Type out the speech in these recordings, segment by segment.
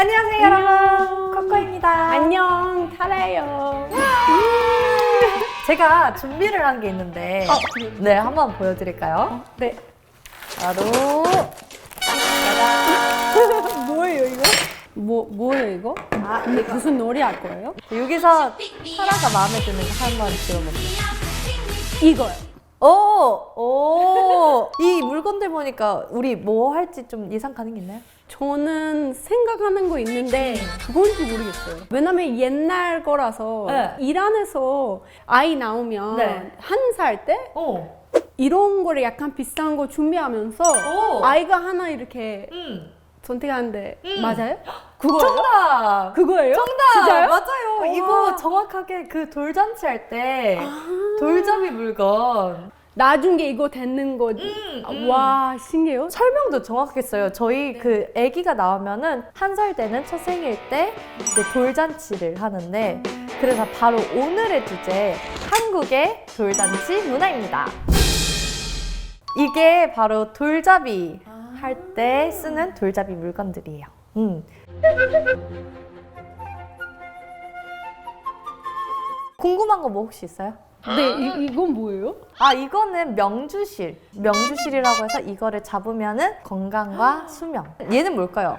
안녕하세요 여러분 코코입니다 안녕, 타라예요. 제가 준비를 한 게 있는데 어? 네 한번 보여드릴까요? 네. 바로 뭐예요, 이거? 뭐, 뭐예요, 이거? 아, 근데 무슨 놀이 할 거예요? 여기서 사라가 마음에 드는 거 한번 들어볼게요 이거요. 오! 오! 이 물건들 보니까 우리 뭐 할지 좀 예상 가는 게 있나요? 저는 생각하는 거 있는데 그건지 모르겠어요. 왜냐면 옛날 거라서 네. 일 안에서 아이 나오면 네. 한 살때 오! 이런 거를 약간 비싼 거 준비하면서 오. 아이가 하나 이렇게 음. 선택하는데 음. 맞아요? 그거예요? 정답! 그거예요? 정답! 진짜요? 맞아요. 우와. 이거 정확하게 그 돌잔치 할 때 아. 돌잡이 물건. 나중에 이거 되는 거. 음, 음. 와, 신기해요. 설명도 정확했어요. 저희 그 아기가 나오면은 한 살 되는 첫 생일 때 이제 돌잔치를 하는데 그래서 바로 오늘의 주제 한국의 돌잔치 문화입니다. 이게 바로 돌잡이 할 때 쓰는 돌잡이 물건들이에요. 음. 궁금한 거 뭐 혹시 있어요? 네, 이, 이건 뭐예요? 아 이거는 명주실 명주실이라고 해서 이거를 잡으면은 건강과 수명 얘는 뭘까요?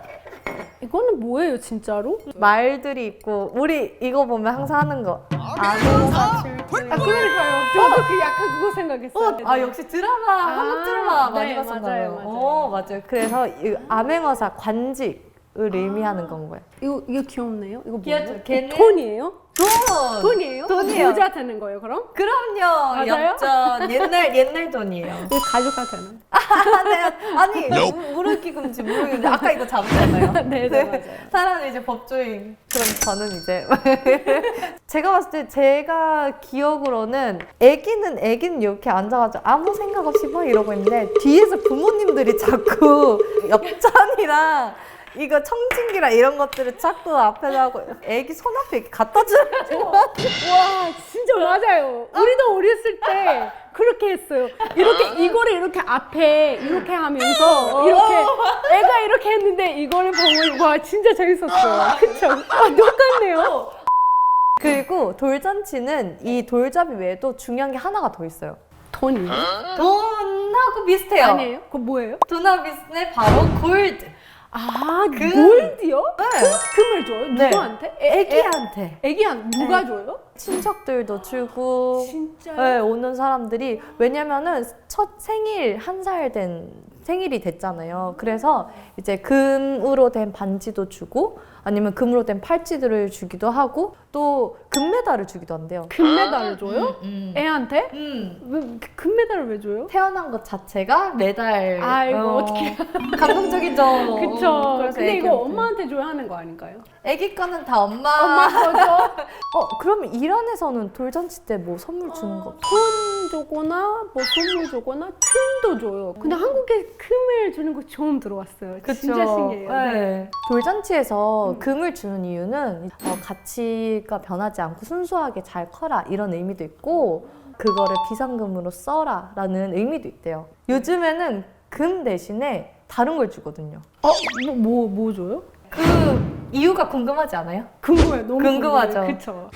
이거는 뭐예요, 진짜로? 말들이 있고 우리 이거 보면 항상 하는 거 출중 아, 그러니까요. 저도 그 약간 그거 생각했어요. 아 역시 드라마 한국 드라마 많이 네, 봤었나요? 맞아요, 맞아요. 어 맞아요 그래서 이 암행어사 관직 을 의미하는 건 거예요 이거, 이거 귀엽네요. 이거 귀엽죠? 뭐예요? 걔는- 돈이에요? 돈! 돈이에요? 돈이요. 부자 되는 거예요, 그럼? 그럼요 맞아요? 엽전 옛날 옛날 돈이에요 이거 가져가도 되나? 아, 네. 아니 무- 무릎기 금지 모르겠는데 아까 이거 잡았잖아요 네, 네, 맞아요. 사람은 이제 법조인 그럼 저는 이제 제가 봤을 때 제가 기억으로는 아기는 아기는 이렇게 앉아가지고 아무 생각 없이 막 이러고 있는데 뒤에서 부모님들이 자꾸 엽전이랑 이거 청진기랑 이런 것들을 자꾸 앞에다 하고 아기 손 앞에 이렇게 갖다 주는 와, 진짜 맞아요. 우리도 어렸을 때 그렇게 했어요. 이렇게 이거를 이렇게 앞에 이렇게 하면서 이렇게 애가 이렇게 했는데 이거를 보고 와 진짜 재밌었어요. 그쵸? 아, 똑같네요. 그리고 돌잔치는 이 돌잡이 외에도 중요한 게 하나가 더 있어요 돈이요? 돈하고 비슷해요 아니에요? 그거 뭐예요? 돈하고 비슷해 바로 골드 아, 그- 골드요? 네. 금을 줘요? 네. 누구한테? 애기한테 애기한 누가 줘요? 친척들도 주고 진짜요? 네, 오는 사람들이 왜냐면은 첫 생일 한 살 된 생일이 됐잖아요. 그래서 이제 금으로 된 반지도 주고 아니면 금으로 된 팔찌들을 주기도 하고 또 금메달을 주기도 한대요. 금메달을 줘요? 음, 애한테? 음. 왜, 금메달을 왜 줘요? 태어난 것 자체가 메달. 아이고, 어, 어떡해. 감동적이죠. 그쵸. 그래서 근데 이거. 엄마한테 줘야 하는 거 아닌가요? 애기 거는 다 엄마. 엄마 거죠? 어, 그러면 이란에서는 돌잔치 때 뭐 선물 주는 거 없어? 돈 주거나 뭐 선물 주거나 금도 줘요. 근데 한국에 금을 주는 거 처음 들어왔어요. 진짜 신기해요. 네. 네. 돌잔치에서 금을 주는 이유는 어, 가치가 변하지 않고 순수하게 잘 커라 이런 의미도 있고 그거를 비상금으로 써라 라는 의미도 있대요. 요즘에는 금 대신에 다른 걸 주거든요. 어? 뭐, 뭐, 뭐 줘요? 그 이유가 궁금하지 않아요? 궁금해요. 너무 궁금하죠. 궁금해요. 그쵸.